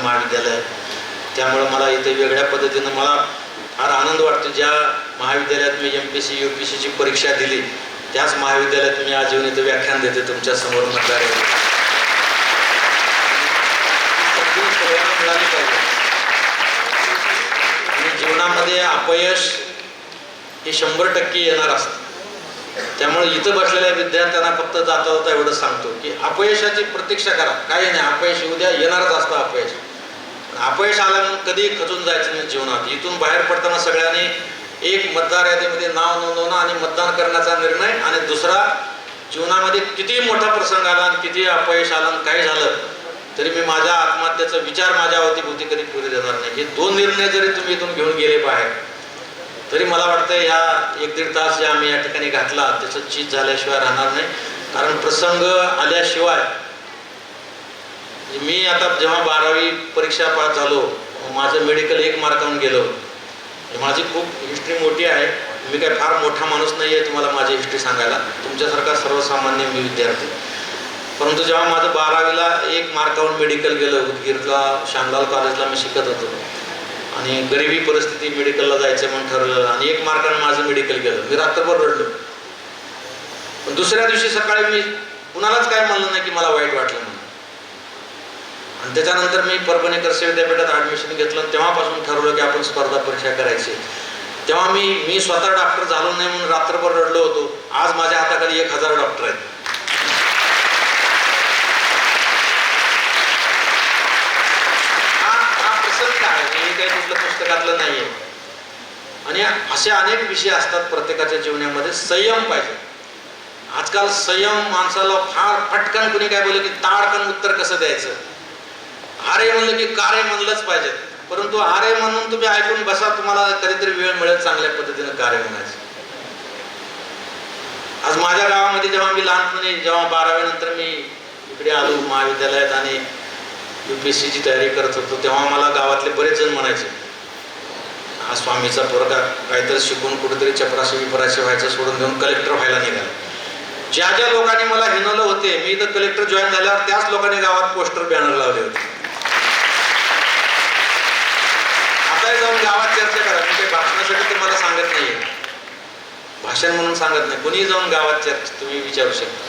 माझं महाविद्यालय आहे त्यामुळं मला इथे वेगळ्या पद्धतीनं मला फार आनंद वाटतो. ज्या महाविद्यालयात मी M P C U P सीची परीक्षा दिली त्याच महाविद्यालयात मी आजीवन इथं व्याख्यान देते तुमच्यासमोर मतदार मिळाली पाहिजे जीवनामध्ये अपयश हे शंभर टक्के येणार असतं. त्यामुळे इथं बसलेल्या विद्यार्थ्यांना फक्त जाता जाता एवढं सांगतो की अपयशाची प्रतीक्षा करा. काही नाही अपयश उद्या येणारच असतं अपयश. अपयश आलं कधी खचून जायचं नाही जीवनात. इथून बाहेर पडताना सगळ्यांनी एक मतदार यादीमध्ये नाव नोंदवणं आणि मतदान करण्याचा निर्णय आणि दुसरा जीवनामध्ये किती मोठा प्रसंग आला आणि किती अपयश आलं आणि काय झालं तरी मी माझ्या आत्महत्येचा विचार माझ्या अवतीभोवती कधी पुरे देणार नाही. हे दोन निर्णय जरी तुम्ही इथून घेऊन गेले बाहेर तरी मला वाटतं ह्या एक दीड तास जे आम्ही या ठिकाणी घातला त्याचं चीज झाल्याशिवाय राहणार नाही. कारण प्रसंग आल्याशिवाय मी आता जेव्हा बारावी परीक्षा पास झालो माझं मेडिकल एक मार्कावून गेलो. माझी खूप हिस्ट्री मोठी आहे. मी काय फार मोठा माणूस नाही आहे तुम्हाला माझी हिस्ट्री सांगायला. तुमच्यासारखा सर्वसामान्य मी विद्यार्थी. परंतु जेव्हा माझं बारावीला एक मार्कावरून मेडिकल गेलं उदगीरला श्यामलाल कॉलेजला मी शिकत होतो. आणि गरिबी परिस्थिती मेडिकलला जायचं म्हणून ठरवलं आणि एक मार्कानं माझं मेडिकल गेलं. मी रात्रभर रडलो. पण दुसऱ्या दिवशी सकाळी मी कुणालाच काय म्हणलं नाही की मला वाईट वाटलं म्हणून. आणि त्याच्यानंतर मी परभणीकर विद्यापीठात ॲडमिशन घेतलं. तेव्हापासून ठरवलं की आपण स्पर्धा परीक्षा करायची. तेव्हा मी मी स्वतः डॉक्टर झालो नाही म्हणून रात्रभर रडलो होतो. आज माझ्या हाताखाली एक हजार डॉक्टर आहेत. हा हा पुस्तकातलं नाही आहे आणि असे अनेक विषय असतात प्रत्येकाच्या जीवनामध्ये. संयम पाहिजे. आजकाल संयम माणसाला फार फटकन कुणी काय बोललं की ताडकन उत्तर कसं द्यायचं? आरे म्हणलं की कारे म्हणलंच पाहिजे. परंतु आरे म्हणून तुम्ही ऐकून बसा तुम्हाला कधीतरी वेळ मिळेल चांगल्या पद्धतीनं कार्य म्हणायचं. आज माझ्या गावामध्ये जेव्हा मी लहानपणी जेव्हा बारावी नंतर मी इकडे आलो महाविद्यालयात आणि युपीएससीची तयारी करत होतो तेव्हा मला गावातले बरेच जण म्हणायचे हा स्वामीचा पोरगा काहीतरी शिकून कुठेतरी चपराशी विपराशी व्हायचं सोडून देऊन कलेक्टर व्हायला निघाला. ज्या ज्या लोकांनी मला हिनवलं होते मी इथं कलेक्टर जॉईन झाल्यावर त्याच लोकांनी गावात पोस्टर बॅनर लावले होते. शाळेत जाऊन गावात चर्चा करा. मी काही भाषणासाठी तुम्हाला सांगत नाहीये. भाषण म्हणून सांगत नाही. कोणी जाऊन गावात चर्चा तुम्ही विचारू शकता.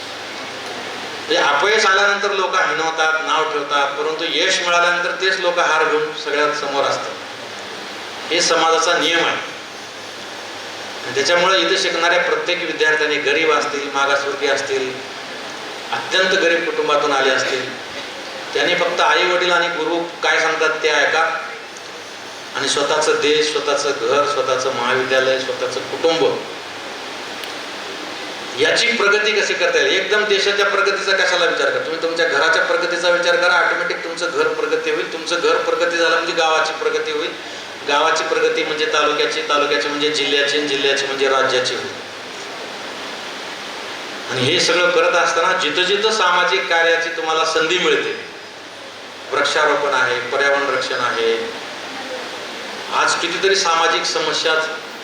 म्हणजे अपयश आल्यानंतर लोक हिणवतात नाव ठेवतात परंतु यश मिळाल्यानंतर तेच लोक हार घेऊन सगळ्यात समोर असतात. हे समाजाचा नियम आहे. त्याच्यामुळे इथे शिकणाऱ्या प्रत्येक विद्यार्थ्यांनी गरीब असतील मागासवर्गीय असतील अत्यंत गरीब कुटुंबातून आले असतील त्यांनी फक्त आई वडील आणि गुरु काय सांगतात ते ऐका. आणि स्वतःचं देश स्वतःचं घर स्वतःचं महाविद्यालय स्वतःचं कुटुंब. याची प्रगती कशी करता येईल? एकदम देशाच्या प्रगतीचा कशाला विचार करा तुम्ही तुमच्या घराच्या प्रगतीचा विचार करा ऑटोमॅटिक तुमचं घर प्रगती होईल. तुमचं घर प्रगती झालं म्हणजे गावाची प्रगती होईल. गावाची प्रगती म्हणजे तालुक्याची तालुक्याची म्हणजे जिल्ह्याची जिल्ह्याची म्हणजे राज्याची होईल. आणि हे सगळं करत असताना जिथं जिथं सामाजिक कार्याची तुम्हाला संधी मिळते. वृक्षारोपण आहे पर्यावरण रक्षण आहे आज कितीतरी सामाजिक समस्या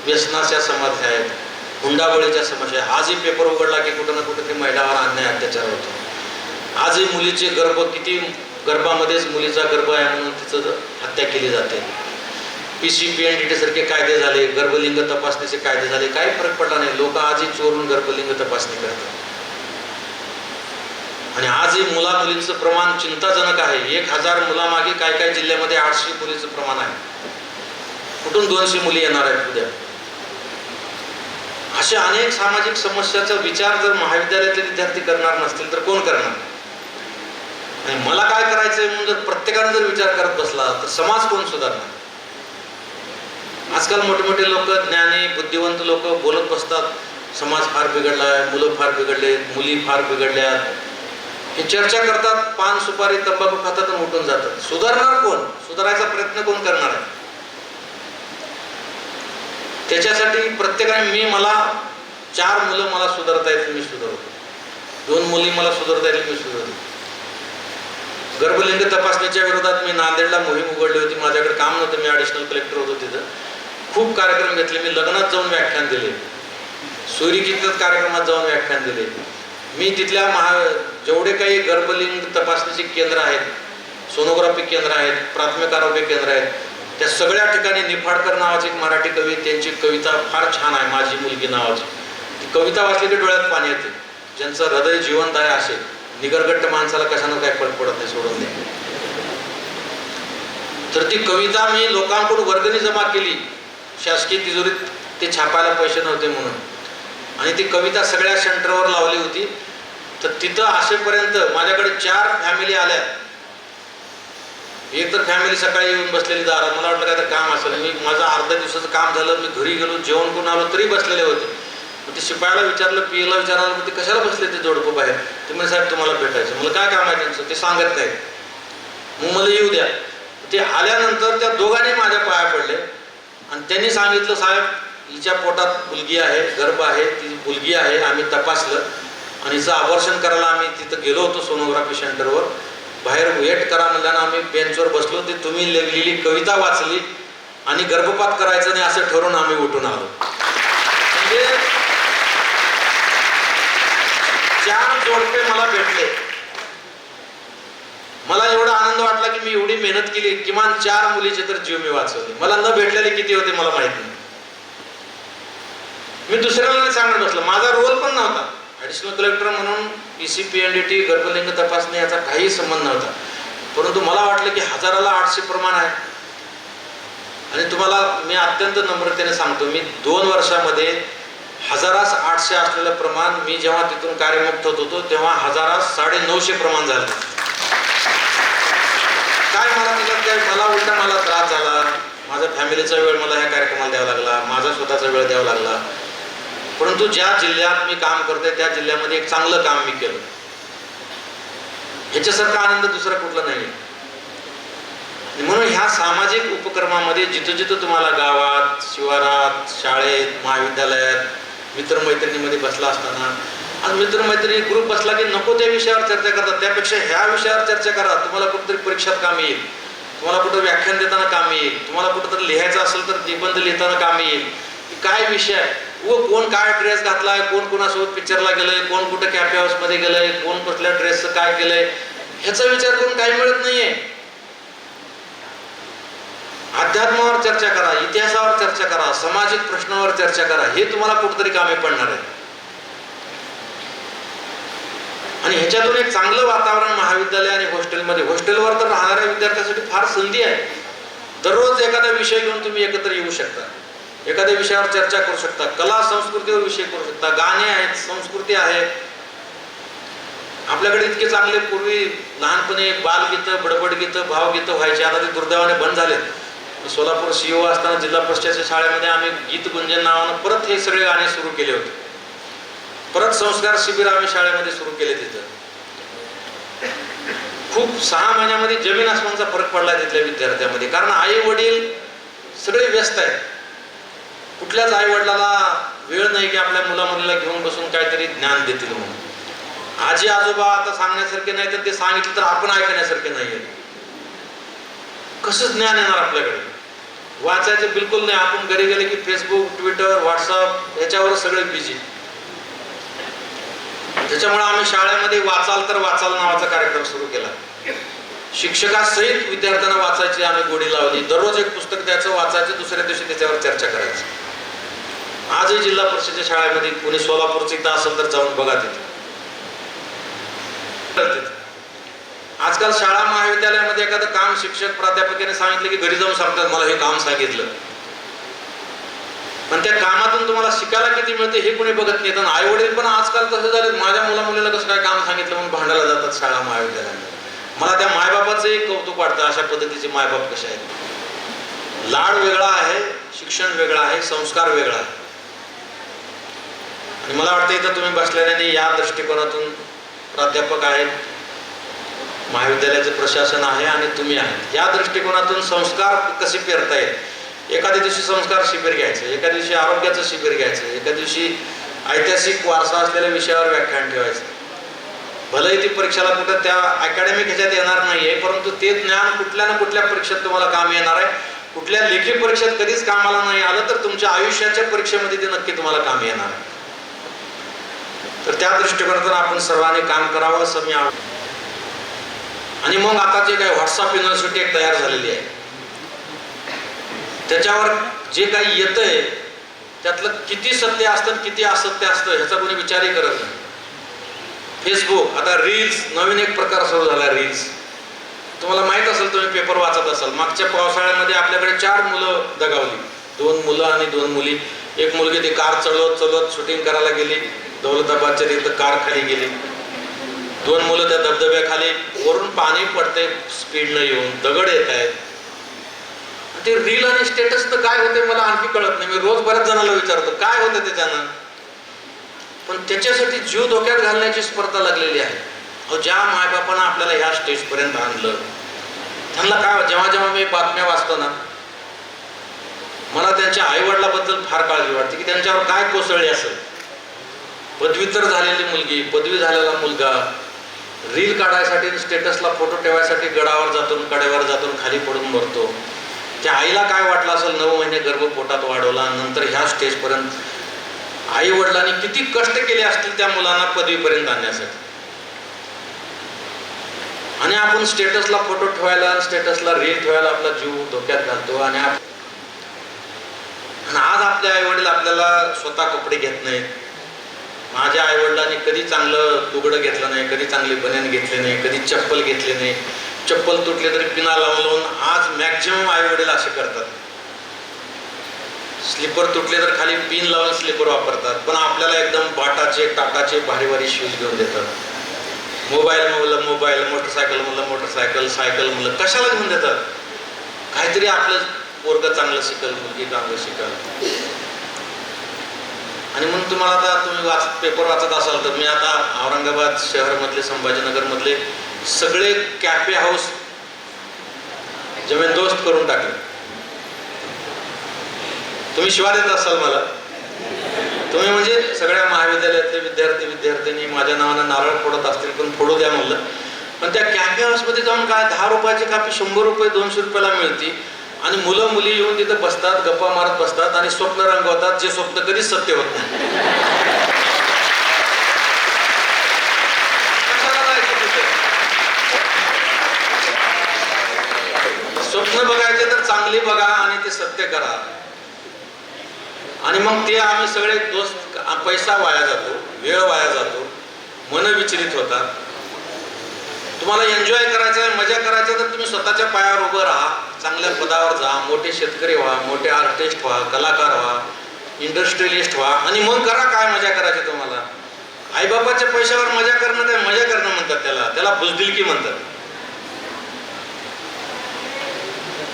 व्यसनाच्या समस्या आहेत. हुंडाबळीच्या समस्या आजही पेपर उघडला की कुठं ना कुठं ते महिलावर अन्याय अत्याचार होतो. आजही मुलीचे गर्भ किती गर्भामध्येच मुलीचा गर्भ आहे म्हणून तिचं हत्या केली जाते. P C P N D T सारखे कायदे झाले गर्भलिंग तपासणीचे कायदे झाले काही फरक पडला नाही. लोक आजही चोरून गर्भलिंग तपासणी करतात. आणि आजही मुला मुलींचं प्रमाण चिंताजनक आहे. एक हजार मुलामागे काय काय जिल्ह्यामध्ये आठशे मुलीचं प्रमाण आहे. कुठून दोनशे मुली येणार आहेत उद्या? अशा अनेक सामाजिक समस्याचा विचार जर महाविद्यालयातले विद्यार्थी करणार नसतील तर कोण करणार? आणि मला काय करायचंय म्हणून जर प्रत्येकाने जर विचार करत बसला तर समाज कोण सुधारणार? आजकाल मोठे मोठे लोक ज्ञानी बुद्धिवंत लोक बोलत बसतात समाज फार बिघडला आहे मुलं फार बिघडले मुली फार बिघडल्या हे चर्चा करतात पान सुपारी तंबाखू खातात उठून जातात. सुधारणार कोण? सुधारायचा प्रयत्न कोण करणार आहे? त्याच्यासाठी प्रत्येकाने मी मला चार मुलं मला सुधारता येतील मी सुधारतो. दोन मुली मला सुधारता येतील मी सुधारतो. गर्भलिंग तपासणीच्या विरोधात मी नांदेडला मोहीम उघडली होती. माझ्याकडे काम नव्हतं मी ॲडिशनल कलेक्टर होतो तिथं. खूप कार्यक्रम घेतले. मी लग्नात जाऊन व्याख्यान दिले. सूर्यकीर्तन कार्यक्रमात जाऊन व्याख्यान दिले. मी तिथल्या महा जेवढे काही गर्भलिंग तपासणीचे केंद्र आहेत सोनोग्राफी केंद्र आहेत प्राथमिक आरोग्य केंद्र आहेत त्या सगळ्या ठिकाणी निफाडकर नावाचे एक मराठी कवी त्यांची कविता फार छान आहे माझी मुलगी नावाची. ती कविता वाचली की डोळ्यात पाणी येते. ज्यांचं हृदय जिवंत आहे असे निगरगट्ट माणसाला कशानं काय फरक पडत नाही सोडून द्या तर ती कविता मी लोकांकडून वर्गणी जमा केली. शासकीय तिजोरीत ते छापायला पैसे नव्हते म्हणून. आणि ती कविता सगळ्या सेंटरवर लावली होती. तर तिथं असेपर्यंत माझ्याकडे चार फॅमिली आल्या. एक तर फॅमिली सकाळी येऊन बसलेली दारात. मला वाटलं काय तर काम असेल. मी माझं अर्ध्या दिवसाचं काम झालं. मी घरी गेलो. जेवण करून आलो तरी बसलेले होते. मग ते शिपायाला विचारलं पियला विचारलं मग ते कशाला बसले ते जोडपं बाहेर? ते म्हणजे साहेब तुम्हाला भेटायचं. मला काय काम आहे त्यांचं? ते सांगत नाही मग मला येऊ द्या. ते आल्यानंतर त्या दोघांनी माझ्या पाया पडले. आणि त्यांनी सांगितलं साहेब हिच्या पोटात मुलगी आहे गर्भ आहे ती मुलगी आहे. आम्ही तपासलं. आणि हिचं आवर्षण करायला आम्ही तिथं गेलो होतो सोनोग्राफी सेंटरवर. बाहेर वेट करा म्हणल्यानं आम्ही बेंचवर बसलो. ते तुम्ही लिहिलेली कविता वाचली आणि गर्भपात करायचं नाही असं ठरवून आम्ही उठून आलो. म्हणजे चार जोडपे मला भेटले. मला एवढा आनंद वाटला की मी एवढी मेहनत केली. किमान चार मुलीचे तर जीव मी वाचवले. मला न भेटलेले किती होते मला माहीत नाही. मी दुसऱ्याला सांगणार सांगत बसलो. माझा रोल पण नव्हता. ऍडिशनल कलेक्टर म्हणून पीसी पीएनडीटी गर्भलिंग तपासणी याचा काही संबंध नव्हता. परंतु मला वाटलं की हजाराला आठशे प्रमाण आहे. आणि तुम्हाला मी अत्यंत नम्रतेने सांगतो मी दोन वर्षामध्ये हजारास आठशे असलेलं प्रमाण मी जेव्हा तिथून कार्यमुक्त होत होतो तेव्हा हजारास साडे नऊशे प्रमाण झालं. काय मला त्याच्यात काय मला उलटा मला त्रास झाला. माझा फॅमिलीचा वेळ मला ह्या कार्यक्रमाला द्यावा लागला. माझा स्वतःचा वेळ द्यावा लागला. परंतु ज्या जिल्ह्यात मी काम करते त्या जिल्ह्यामध्ये एक चांगलं काम मी केलं. ह्याच्यासारखा आनंद दुसरा कुठला नाही म्हणून ह्या सामाजिक उपक्रमामध्ये जिथं जिथं तुम्हाला गावात शिवारात शाळेत महाविद्यालयात मित्रमैत्रिणीमध्ये बसला असताना आज मित्रमैत्रिणी ग्रुप बसला की नको त्या विषयावर चर्चा करतात. त्यापेक्षा ह्या विषयावर चर्चा करा. तुम्हाला कुठेतरी परीक्षात काम येईल. तुम्हाला कुठं व्याख्यान देताना काम येईल. तुम्हाला कुठंतरी लिहायचं असेल तर निबंध लिहिताना काम येईल. काय विषय आहे? व कोण काय ड्रेस घातलाय कोण कोणासोबत पिक्चरला गेलंय कोण कुठं कॅफे हाऊसमध्ये गेलंय कोण कुठल्या ड्रेसचं काय केलंय ह्याचा विचार करून काही मिळत नाहीये. अध्यात्मावर चर्चा करा इतिहासावर चर्चा करा सामाजिक प्रश्नावर चर्चा करा हे तुम्हाला कुठतरी कामे पडणार आहे आणि ह्याच्यातून एक चांगलं वातावरण महाविद्यालय आणि हॉस्टेलमध्ये हॉस्टेलवर तर राहणाऱ्या विद्यार्थ्यांसाठी फार संधी आहे. दररोज एखादा विषय घेऊन तुम्ही एकत्र येऊ शकता. एखाद्या विषयावर चर्चा करू शकता कला संस्कृतीवर विषय करू शकता गाणे आहेत संस्कृती आहे. आपल्याकडे इतके चांगले पूर्वी लहानपणी बालगीतं बडबडगीतं भावगीतं व्हायचे आता ते दुर्दैवाने बंद झालेत. सोलापूर सीओ असताना जिल्हा परिषदेच्या शाळेमध्ये आम्ही गीत गुंजन नावानं परत हे सगळे गाणे सुरू केले होते. परत संस्कार शिबिर आम्ही शाळेमध्ये सुरू केले तिथं. खूप सहा महिन्यामध्ये जमीन आसमानचा फरक पडला तिथल्या विद्यार्थ्यांमध्ये. कारण आई वडील सगळे व्यस्त आहेत. कुठल्याच आई वडिलाला वेळ नाही की आपल्या मुला मुलीला घेऊन बसून काहीतरी ज्ञान देतील म्हणून. आजी आजोबा आता सांगण्यासारखे नाही तर ते सांगितलं तर आपण ऐकण्यासारखे नाही कसं ज्ञान येणार आपल्याकडे? वाचायचं बिलकुल नाही. आपण घरी गेले की फेसबुक ट्विटर व्हॉट्सअप याच्यावर सगळे बिझी त्याच्यामुळे आम्ही शाळेमध्ये वाचाल तर वाचाल नावाचा कार्यक्रम सुरू केला. शिक्षकासहित विद्यार्थ्यांना वाचायची आम्ही गोडी लावली. दररोज एक पुस्तक द्यायचं वाचायचं दुसऱ्या दिवशी त्याच्यावर चर्चा करायची. आजही जिल्हा परिषदेच्या शाळेमध्ये पुणे सोलापूरचं एकदा असेल तर जाऊन बघा तिथे. आजकाल शाळा महाविद्यालयामध्ये एखादं काम शिक्षक प्राध्यापकाने सांगितलं की घरी जाऊन सांगतात मला हे काम सांगितलं. पण त्या कामातून तुम्हाला शिकायला किती मिळते हे कोणी बघत नाही. आई वडील पण आजकाल कसं झालं माझ्या मुला मुलीला कसं काय काम सांगितलं म्हणून भांडायला जातात शाळा महाविद्यालयामध्ये मला त्या मायबापाचंही कौतुक वाटतं अशा पद्धतीचे मायबाप कसे आहेत. लाड वेगळा आहे शिक्षण वेगळं आहे संस्कार वेगळा आहे. मला वाटतं इथं तुम्ही बसलेल्याने या दृष्टिकोनातून प्राध्यापक आहेत महाविद्यालयाचं प्रशासन आहे आणि तुम्ही आहे या दृष्टिकोनातून संस्कार कसे पेरता येईल? एखाद्या दिवशी संस्कार शिबिर घ्यायचं एका दिवशी आरोग्याचं शिबिर घ्यायचं एका दिवशी ऐतिहासिक वारसा असलेल्या विषयावर व्याख्यान ठेवायचं. भलेही ती परीक्षेला कुठं त्या अकॅडमिक ह्याच्यात येणार नाही आहे परंतु ते ज्ञान कुठल्या ना कुठल्या परीक्षेत तुम्हाला काम येणार आहे. कुठल्या लेखी परीक्षेत कधीच कामाला नाही आलं तर तुमच्या आयुष्याच्या परीक्षेमध्ये ते नक्की तुम्हाला काम येणार आहे. तर त्या दृष्टिकोनातून आपण सर्वांनी काम करावं असं मी आणि मग आता जे काही व्हॉट्सअप युनिव्हर्सिटी एक तयार झालेली आहे. त्याच्यावर जे काही येतंय त्यातलं किती सत्य असतं किती असत्य असतं ह्याचा कोणी विचारही करत नाही. फेसबुक आता रील्स नवीन एक प्रकार सुरू झाला रील्स तुम्हाला माहीत असेल तुम्ही पेपर वाचत असाल. मागच्या पावसाळ्यामध्ये आपल्याकडे चार मुलं दगावली. दोन मुलं आणि दोन मुली. एक मुलगी ती कार चढवत चढवत शूटिंग करायला गेली. दौलताबादच्या तिथं कार खाली गेली. दोन मुलं त्या धबधब्याखाली वरून पाणी पडते स्पीडनं येऊन. दगड येत आहेत. ते रील आणि स्टेटस तर काय होते मला आणखी कळत नाही. मी रोज बऱ्याच जणांना विचारतो काय होतं त्याच्यानं? पण त्याच्यासाठी जीव धोक्यात घालण्याची स्पर्धा लागलेली आहे. अहो ज्या मायबापानं आपल्याला ह्या स्टेजपर्यंत आणलं त्यांना काय हो, जेव्हा जेव्हा मी बातम्या वाचतो ना मला त्यांच्या आईवडिलाबद्दल फार काळजी वाटते की त्यांच्यावर काय कोसळली असेल. पदवीतर झालेली मुलगी पदवी झालेला मुलगा. रील काढायसाठी स्टेटसला फोटो ठेवायसाठी गडावर जातून कडेवर जातून खाली पडून मरतो. त्या आईला काय वाटलं असेल नऊ महिने गर्भ पोटात वाढवला नंतर ह्या स्टेजपर्यंत आई वडिलांनी किती कष्ट केले असतील त्या मुलांना पदवीपर्यंत आणण्यासाठी. आणि आपण स्टेटसला फोटो ठेवायला स्टेटसला रील ठेवायला आपला जीव धोक्यात घालतो आणि आज आपले आई वडील आपल्याला स्वतः कपडे घेत नाहीत. माझ्या आई वडिलांनी कधी चांगलं तुगडं घेतलं नाही कधी चांगले बन्यान घेतले नाही कधी चप्पल घेतले नाही. चप्पल तुटले तरी पिना लावून लावून आज मॅक्झिमम आई वडील असे करतात. स्लीपर तुटले तर खाली पिन लावून स्लीपर वापरतात पण आपल्याला एकदम बाटाचे टाटाचे भारी भारी शूज घेऊन देतात. मोबाईल मुलं मोबाईल मोटरसायकल मुलं मोटरसायकल सायकल मुलं कशाला घेऊन देतात? काहीतरी आपलं पोरग चांगलं शिकल मुलगी चांगलं शिकल. आणि म्हणून तुम्हाला आता तुम्ही वाच पेपर वाचत असाल तर मी आता औरंगाबाद शहरमधले संभाजीनगरमधले सगळे कॅफे हाऊस जमीनदोस्त करून टाकले. तुम्ही शिवा देत असाल मला. तुम्ही म्हणजे सगळ्या महाविद्यालयातले विद्यार्थी विद्यार्थिनी माझ्या नावानं नारळ फोडत असतील पण फोडू द्या म्हणलं. पण त्या कॅफे हाऊसमध्ये जाऊन काय दहा रुपयाची कापी शंभर रुपये दोनशे रुपयाला मिळते. आणि मुलं मुली येऊन तिथं बसतात गप्पा मारत बसतात आणि स्वप्न रंगवतात जे स्वप्न कधीच सत्य होत नाही. स्वप्न बघायचे तर चांगली बघा आणि ते सत्य करा. आणि मग ते आम्ही सगळे दोस्त पैसा वाया जातो वेळ वाया जातो मन विचलित होतात. तुम्हाला एन्जॉय करायचं आहे मजा करायचं तर तुम्ही स्वतःच्या पायावर उभं राहा. चांगल्या पदावर जा मोठे शेतकरी व्हा मोठे आर्टिस्ट व्हा कलाकार व्हा इंडस्ट्रियलिस्ट व्हा आणि मग करा काय मजा करायची तुम्हाला. आईबापाच्या पैशावर मजा करणं ते मजा करणं म्हणतात त्याला. त्याला बुजदिलकी म्हणतात.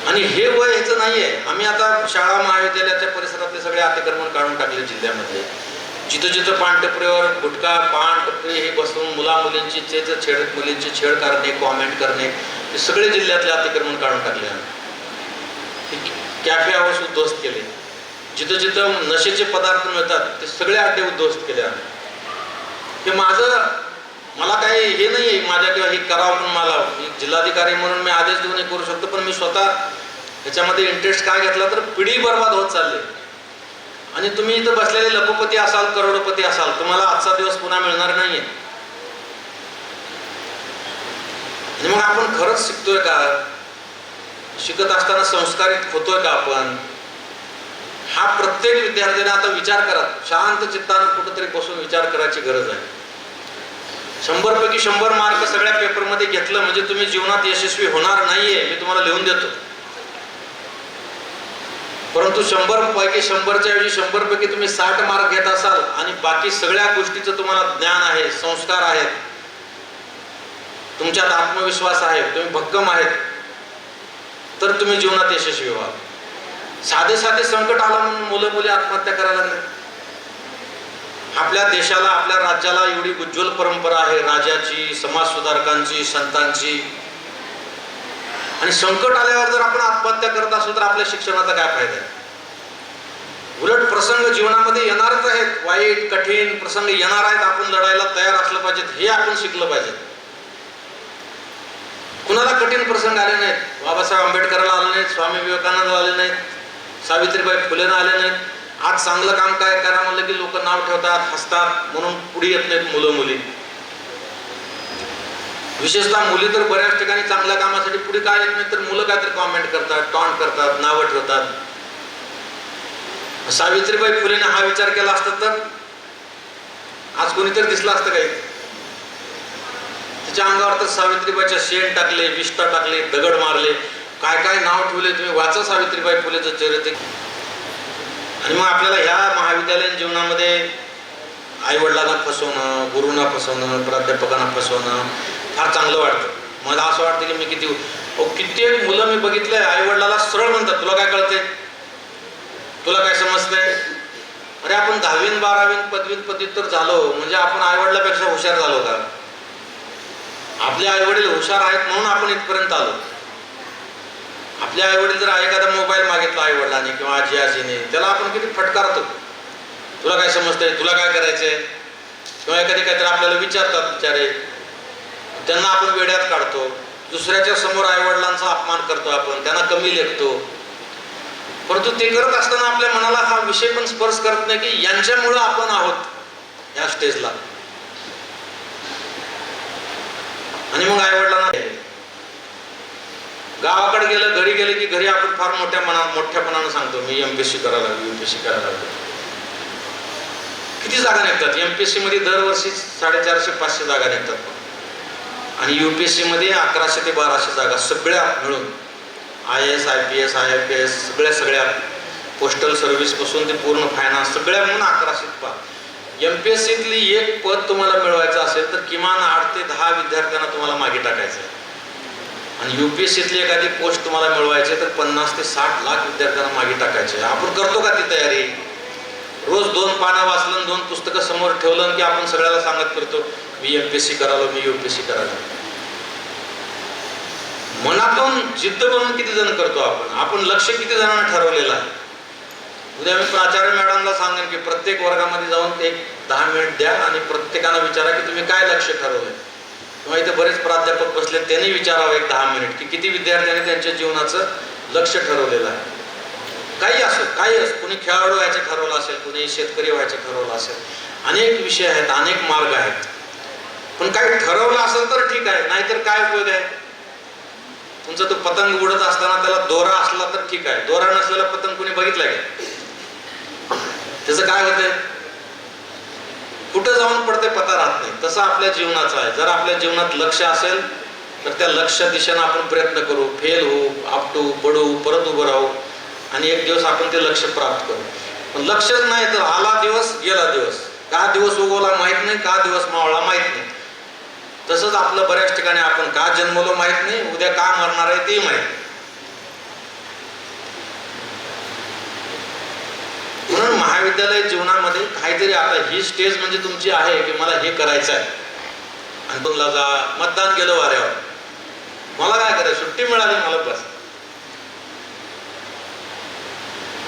आणि हे वय ह्याचं नाहीये. आम्ही आता शाळा महाविद्यालयाच्या परिसरातले सगळे अतिक्रमण काढून टाकले जिल्ह्यामध्ये. जिथं जिथं पानटपरीवर गुटखा पान हे बसून मुला मुलींची चेच छेड मुलींची छेड करणे कॉमेंट करणे हे सगळे जिल्ह्यातले अतिक्रमण काढून टाकले कॅफे हाऊस उद्ध्वस्त केले. जिथं जिथं नशेचे पदार्थ मिळतात ते सगळे अड्डे उद्ध्वस्त केले हे माझं मला काही हे नाही आहे माझ्या किंवा हे करावं म्हणून मला जिल्हाधिकारी म्हणून मी आदेश देऊन हे करू शकतो पण मी स्वतः ह्याच्यामध्ये इंटरेस्ट काय घेतला तर पिढी बर्बाद होत चालली. आणि तुम्ही इथं बसलेले लघुपती असाल करोडपती असाल तुम्हाला आजचा दिवस पुन्हा मिळणार नाहीये. आणि मग आपण खरंच शिकतोय का? शिकत असताना संस्कारित होतोय का आपण? हा प्रत्येक विद्यार्थ्याने आता विचार करा. शांत चित्तानं कुठंतरी बसून विचार करायची गरज आहे. शंभर पैकी शंभर मार्क सगळ्या पेपरमध्ये घेतलं म्हणजे तुम्ही जीवनात यशस्वी होणार नाहीये मी तुम्हाला लिहून देतो. परंतु शंभर पैकी शंभरच्या ऐवजी शंभर पैकी तुम्ही साठ मार्क घेत असाल आणि बाकी सगळ्या गोष्टीचं तुम्हाला ज्ञान आहे संस्कार आहेत. तुमच्यात आत्मविश्वास आहे तुम्ही भक्कम आहेत. तर तुम्ही जीवनात यशस्वी व्हाल साधे साधे संकट आलं म्हणून मुलं मुली आत्महत्या करायला नाही आपल्या देशाला आपल्या राज्याला एवढी उज्ज्वल परंपरा आहे. राजाची समाज सुधारकांची संतांची. आणि संकट आल्यावर जर आपण आत्महत्या करत असू तर आपल्या शिक्षणाचा काय फायदा आहे? उलट प्रसंग जीवनामध्ये येणारच आहेत. वाईट कठीण प्रसंग येणार आहेत. आपण लढायला तयार असलं पाहिजेत. हे आपण शिकलं पाहिजे कुणाला कठीण प्रसंग आले नाहीत? बाबासाहेब आंबेडकरला आले नाहीत. स्वामी विवेकानंद आले नाहीत. सावित्रीबाई फुलेनं आले नाहीत. आज चांगलं काम काय? करा म्हणलं की लोक नाव ठेवतात हसतात. म्हणून पुढे येत नाहीत मुलं मुली विशेषतः मुली तर बऱ्याच ठिकाणी चांगल्या कामासाठी पुढे काय येत नाही तर मुलं काहीतरी कॉमेंट करतात टॉन्ट करतात नावं ठेवतात. सावित्रीबाई फुलेने हा विचार केला असता तर आज कोणीतरी दिसला असतं काही? तिच्या अंगावर तर सावित्रीबाईच्या शेण टाकले विष्टा टाकले दगड मारले. काय काय नाव ठेवले तुम्ही? वाचा सावित्रीबाई फुलेचं चरित्र. आणि मग आपल्याला ह्या महाविद्यालयीन जीवनामध्ये आईवडिलांना फसवणं गुरुंना फसवणं प्राध्यापकांना फसवणं फार चांगलं वाटतं. मला असं वाटतं की मी किती अहो, कित्येक मुलं मी बघितलंय आईवडिलाला सरळ म्हणतात तुला काय कळते तुला काय समजतंय? अरे आपण दहावीन बारावीन पदवीन पदव्युत्तर झालो म्हणजे आपण आईवडिलापेक्षा हुशार झालो का? आपले आईवडील हुशार आहेत म्हणून आपण इथपर्यंत आलो. आपले आईवडील जर एखादा मोबाईल मागितला आईवडिलांनी किंवा आजी आजीने त्याला आपण किती फटकारतो? तुला काय समजतंय? तुला काय करायचंय? किंवा एखादी काहीतरी आपल्याला विचारतात बिचारे. त्यांना आपण वेड्यात काढतो. दुसऱ्याच्या समोर आईवडिलांचा अपमान करतो आपण. त्यांना कमी लेखतो. परंतु ते करत असताना आपल्या मनाला हा विषय पण स्पर्श करत नाही की यांच्यामुळं आपण आहोत या स्टेजला. आणि मग आईवडिलांना गावाकडे गेलं घरी गेलं की घरी आपण फार मोठ्या मना मोठ्यापणानं सांगतो मी एमपीएससी करायला लागलो सी करायला लागलो. किती जागा निघतात? एम पी एस सीमध्ये दरवर्षी साडेचारशे पाचशे जागा निघतात. आणि यू पी एस सीमध्ये अकराशे ते बाराशे जागा सगळ्या मिळून I S I P S I F S सगळ्या सगळ्या पोस्टल सर्व्हिसपासून ते पूर्ण फायनान्स सगळ्या मिळून अकराशे पा एम पी एस सीतली एक पद तुम्हाला मिळवायचं असेल तर किमान आठ ते दहा विद्यार्थ्यांना तुम्हाला मागे टाकायचं आहे. आणि यू पी एस सीतली एखादी पोस्ट तुम्हाला मिळवायची तर पन्नास ते साठ लाख विद्यार्थ्यांना मागे टाकायचे आपण करतो का ती तयारी? रोज दोन पानं वाचलं दोन पुस्तकं समोर ठेवलं की आपण सगळ्याला सांगत फिरतो मी एम पी एस सी करालो मी युपीएससी करालो. मनातून जिद्द बनून किती जण करतो आपण? आपण लक्ष किती जणांना ठरवलेलं आहे? उद्या मी प्राचार्य मॅडमला सांगेन की प्रत्येक वर्गामध्ये जाऊन एक दहा मिनिट द्या आणि प्रत्येकानं विचारा की तुम्ही काय लक्ष ठरवलंय. किंवा इथे बरेच प्राध्यापक बसले त्यांनी विचारावं एक दहा मिनिट की किती विद्यार्थ्यांनी त्यांच्या जीवनाचं लक्ष ठरवलेलं आहे? काही असो काही असो. कुणी खेळाडू व्हायचं ठरवलं असेल कुणी शेतकरी व्हायचं ठरवलं असेल. अनेक विषय आहेत अनेक मार्ग आहेत. पण काही ठरवलं असेल तर ठीक आहे नाहीतर काय उपयोग आहे? तुमचा तो पतंग उडत असताना त्याला दोरा असला तर ठीक आहे. दोरा नसलेला पतंग कुणी बघितला का? त्याचं काय होतंय? कुठं जाऊन पडते पता राहत नाही. तसं आपल्या जीवनाचं आहे. जर आपल्या जीवनात लक्ष असेल तर त्या लक्ष दिशेनं आपण प्रयत्न करू. फेल होऊ आपटू पडू परत उभं राहू. आणि एक दिवस आपण ते लक्ष प्राप्त करू. पण लक्षच नाही तर आला दिवस गेला दिवस. का दिवस उगवला माहीत नाही का दिवस मावळा माहीत नाही. तसंच आपलं बऱ्याच ठिकाणी आपण का जन्मलो माहीत नाही उद्या का मरणार आहे तेही माहीत नाही. म्हणून महाविद्यालय जीवनामध्ये काहीतरी आता ही स्टेज म्हणजे तुमची आहे की मला हे करायचं आहे. आणि तुला जा मतदान केलं वाऱ्यावर. मला काय करायचं? सुट्टी मिळाली मला बस.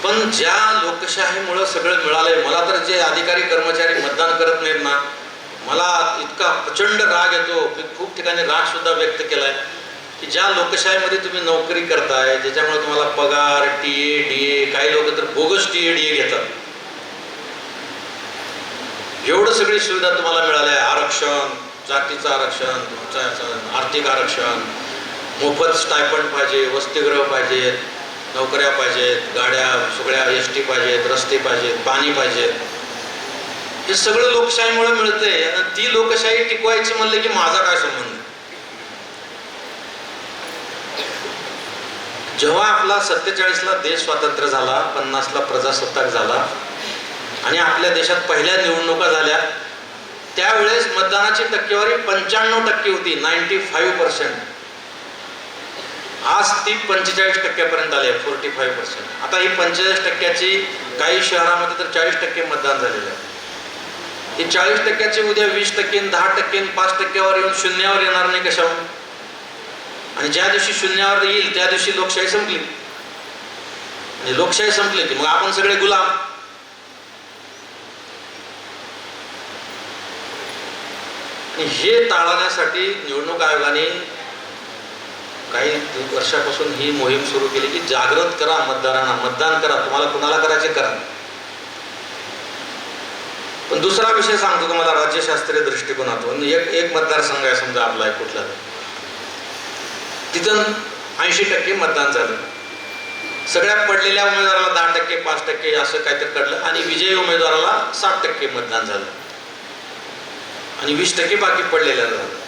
पण ज्या लोकशाहीमुळं सगळं मिळालंय मला तर जे अधिकारी कर्मचारी मतदान करत नाहीत ना मला इतका प्रचंड राग येतो मी खूप ठिकाणी राग सुद्धा व्यक्त केलाय की ज्या लोकशाहीमध्ये तुम्ही नोकरी करताय ज्याच्यामुळे तुम्हाला पगार टी ए डी ए काही लोक तर bogus T A D A घेतात. एवढं सगळी सुविधा तुम्हाला मिळाल्या आरक्षण जातीचं आरक्षण तुमचं आर्थिक आरक्षण मोफत स्टायपंड पाहिजे वसतिगृह पाहिजेत नोकऱ्या पाहिजेत गाड्या सगळ्या एस टी पाहिजेत रस्ते पाहिजेत पाणी पाहिजेत. हे सगळं लोकशाहीमुळे मिळते आणि ती लोकशाही टिकवायची म्हणलं की माझा काय संबंध? जेव्हा आपला सत्तेचाळीसला देश स्वातंत्र्य झाला पन्नासला प्रजासत्ताक झाला आणि आपल्या देशात पहिल्या निवडणुका झाल्या त्यावेळेस मतदानाची टक्केवारी पंच्याण्णव टक्के होती नाईन्टी फाईव्ह पर्सेंट आज ती पंचेचाळीस टक्क्यापर्यंत आली आहे फोर्टी फाईव्ह पर्सेंट आता ही पंचेचाळीस टक्क्याची काही शहरामध्ये तर चाळीस टक्के मतदान झालेलं आहे. हे चाळीस टक्क्याचे उद्या वीस टक्के दहा टक्के पाच टक्क्यावर येऊन शून्यावर येणार नाही कशावर? आणि ज्या दिवशी शून्यावर येईल त्या दिवशी लोकशाही संपली. आणि लोकशाही संपली की मग आपण सगळे गुलाम. हे टाळण्यासाठी निवडणूक आयोगाने काही वर्षापासून ही मोहीम सुरू केली की जागृत करा मतदारांना मतदान करा. तुम्हाला कुणाला करायचे करा पण दुसरा विषय सांगतो तुम्हाला राज्यशास्त्रीय दृष्टिकोनातून. एक एक मतदारसंघ आहे समजा आपला आहे कुठला तिथं ऐंशी टक्के मतदान झालं. सगळ्या पडलेल्या उमेदवाराला दहा टक्के पाच टक्के असं काहीतरी कळलं आणि विजयी उमेदवाराला साठ टक्के मतदान झालं. आणि वीस टक्के बाकी पडलेल्या झालं.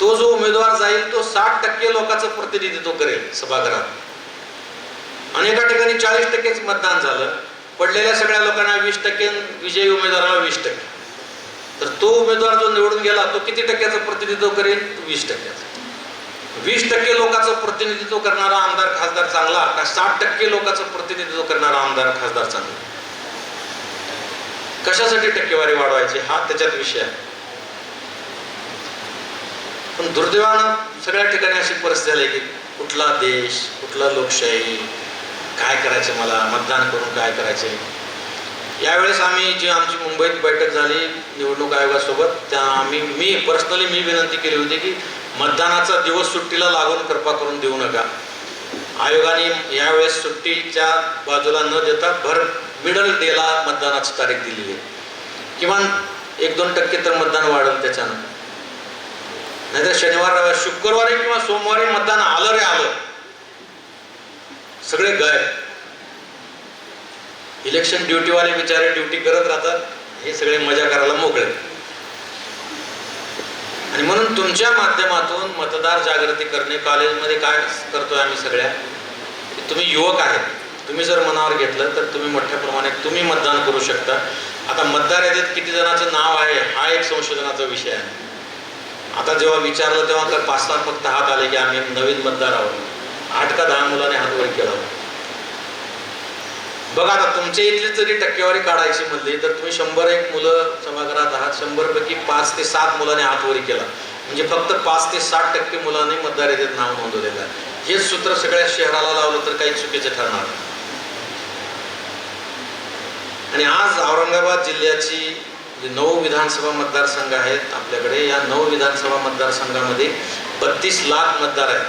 तो जो उमेदवार जाईल तो साठ टक्के लोकांचं प्रतिनिधित्व करेल सभागृहात. आणि एका ठिकाणी चाळीस टक्केच मतदान झालं. पडलेल्या सगळ्या लोकांना वीस टक्के विजयी उमेदवाराला वीस टक्के. तर तो उमेदवार जो निवडून गेला तो किती टक्क्याचं प्रतिनिधित्व करेल? वीस टक्क्याचं. वीस टक्के लोकांचं प्रतिनिधित्व करणारा आमदार खासदार चांगला का साठ टक्के लोकांचं प्रतिनिधित्व करणारा आमदार खासदार चांगला? कशासाठी टक्केवारी वाढवायची? हा त्याच्यात विषय आहे. पण दुर्दैवानं सगळ्या ठिकाणी अशी परिस्थिती झाली की कुठला देश कुठला लोकशाही काय करायचं मला मतदान करून काय करायचे? यावेळेस आम्ही जी आमची मुंबईत बैठक झाली निवडणूक आयोगासोबत त्या आम्ही मी पर्सनली मी विनंती केली होती की मतदानाचा दिवस सुट्टीला लागून कृपा करून देऊ नका. आयोगाने यावेळेस सुट्टीच्या बाजूला न देता भर मिडल डेला मतदानाची तारीख दिलेली आहे. किमान एक दोन टक्के तर मतदान वाढेल त्याच्यानं. नाहीतर शनिवार शुक्रवारी किंवा सोमवारी मतदान आलं रे आलं. सगळे गाय इलेक्शन ड्युटीवाले बिचारे ड्युटी करत राहतात. हे सगळे मजा करायला मोकळे. आणि म्हणून तुमच्या माध्यमातून मतदार जागृती करणे कॉलेजमध्ये काय करतोय आम्ही सगळ्या? तुम्ही युवक आहेत. तुम्ही जर मनावर घेतलं तर तुम्ही मोठ्या प्रमाणात तुम्ही मतदान करू शकता. आता मतदार यादीत किती जणांचं नाव आहे हा एक संशोधनाचा विषय आहे. आता जेव्हा विचारलं तेव्हा तर पाच लाख फक्त हात आले की आम्ही नवीन मतदार आहोत. आठ का दहा मुलाने हात वर केला बघा आता तुमच्या इथली जरी टक्केवारी काढायची म्हणली तर तुम्ही शंभर एक मुलं सभागृहात आहात शंभर पैकी पाच ते सात मुलांनी हातवरी केला. म्हणजे फक्त पाच ते साठ टक्के मुलांनी मतदार यादीत नाव नोंदवलेलं आहे. हेच सूत्र सगळ्या शहराला लावलं तर काही चुकीचं ठरणार नाही. आणि आज औरंगाबाद जिल्ह्याची जे नऊ विधानसभा मतदारसंघ आहेत आपल्याकडे या नऊ विधानसभा मतदारसंघामध्ये बत्तीस लाख मतदार आहेत.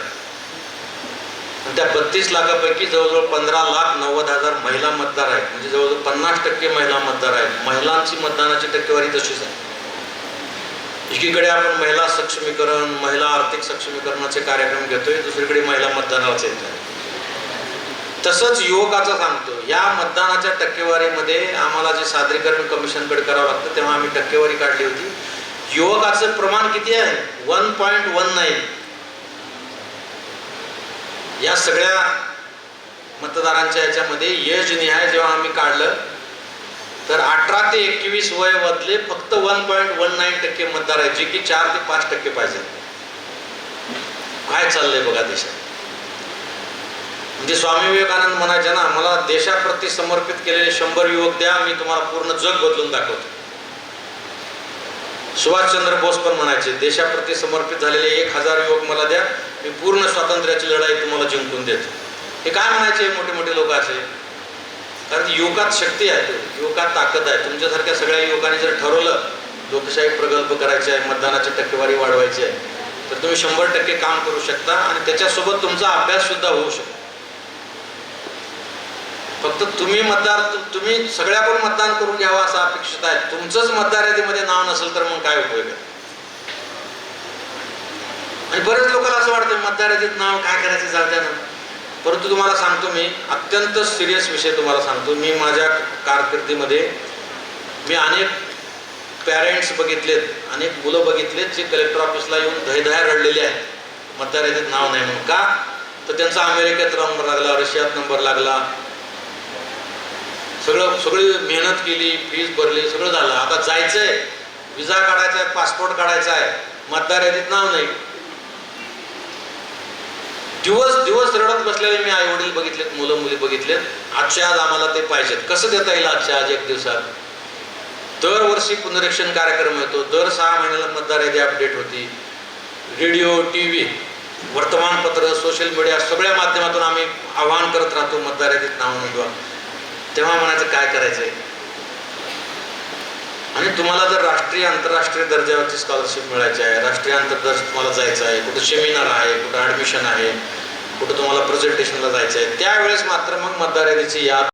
आणि त्या बत्तीस लाखापैकी जवळजवळ पंधरा लाख नव्वद हजार महिला मतदार आहेत. म्हणजे जवळजवळ पन्नास टक्के महिला मतदार आहेत. महिलांची मतदानाची टक्केवारी तशीच आहे. एकीकडे आपण महिला सक्षमीकरण महिला आर्थिक सक्षमीकरणाचे कार्यक्रम घेतोय दुसरीकडे महिला मतदानाचे येत आहे तसंच युवकाचं सांगतो या मतदानाच्या टक्केवारीमध्ये आम्हाला जे सादरीकरण कमिशनकडे करावं लागतं तेव्हा आम्ही टक्केवारी काढली होती. युवकाचं प्रमाण किती आहे? One point one nine. या सगळ्या मतदारांच्या याच्यामध्ये यश निहाय जेव्हा आम्ही काढलं तर अठरा ते एकवीस वय मधले फक्त वन पॉईंट वन नाईन टक्के मतदार आहेत जे की चार ते पाच टक्के पाहिजे काय चाललंय बघा देशात? म्हणजे स्वामी विवेकानंद म्हणायचे ना मला देशाप्रती समर्पित केलेले शंभर युवक द्या मी तुम्हाला पूर्ण जग बदलून दाखवतो. सुभाषचंद्र बोस पण म्हणायचे देशाप्रती समर्पित झालेले एक हजार युवक मला द्या मी पूर्ण स्वातंत्र्याची लढाई तुम्हाला जिंकून देतो. हे काय म्हणायचे मोठे मोठे लोक असे? कारण युवकात शक्ती आहे युवकात ताकद आहे. तुमच्यासारख्या सगळ्या युवकांनी जर ठरवलं लोकशाही प्रकल्प करायचे आहे मतदानाची टक्केवारी वाढवायची आहे तर तुम्ही शंभर टक्के काम करू शकता आणि त्याच्यासोबत तुमचा अभ्यास सुद्धा होऊ शकतो. फक्त तुम्ही मतदार तुम्ही सगळ्याकडून मतदान करून घ्यावं असं अपेक्षित आहे. तुमचंच मतदार यादीमध्ये नाव नसेल तर मग काय उपयोग आहे? आणि बरेच लोकांना असं वाटतं मतदार यादीत नाव काय करायचं जाऊ ना? परंतु तुम्हाला सांगतो मी अत्यंत सिरियस विषय तुम्हाला सांगतो. मी माझ्या कारकिर्दीमध्ये मी अनेक पॅरेंट्स बघितलेत अनेक मुलं बघितलेत जे कलेक्टर ऑफिसला येऊन धैधया रडलेले आहेत. मतदार यादीत नाव नाही म्हणून. का? तर त्यांचा अमेरिकेत नंबर लागला रशियात नंबर लागला सगळं सगळी मेहनत केली फीज भरली सगळं झालं. आता जायचंय. विजा काढायचा आहे पासपोर्ट काढायचा आहे मतदार यादीत नाव नाही. दिवस दिवस रडत बसलेले मी आई वडील बघितलेत मुलं मुली बघितलेत. आजच्या आज आम्हाला ते पाहिजेत. कसं देता येईल आजच्या आज एक दिवसात? दरवर्षी पुनरीक्षण कार्यक्रम येतो. दर सहा महिन्याला मतदार यादी अपडेट होती. रेडिओ टी व्ही वर्तमानपत्र सोशल मीडिया सगळ्या माध्यमातून आम्ही आवाहन करत राहतो मतदार यादीत नाव नोंदवा. तेव्हा म्हणायचं काय करायचंय? आणि तुम्हाला जर राष्ट्रीय आंतरराष्ट्रीय दर्जावरची स्कॉलरशिप मिळायची आहे राष्ट्रीय आंतरदर्श तुम्हाला जायचं आहे कुठं सेमिनार आहे कुठं ॲडमिशन आहे कुठं तुम्हाला प्रेझेंटेशनला जायचं आहे त्यावेळेस मात्र मग मतदार यादीची याद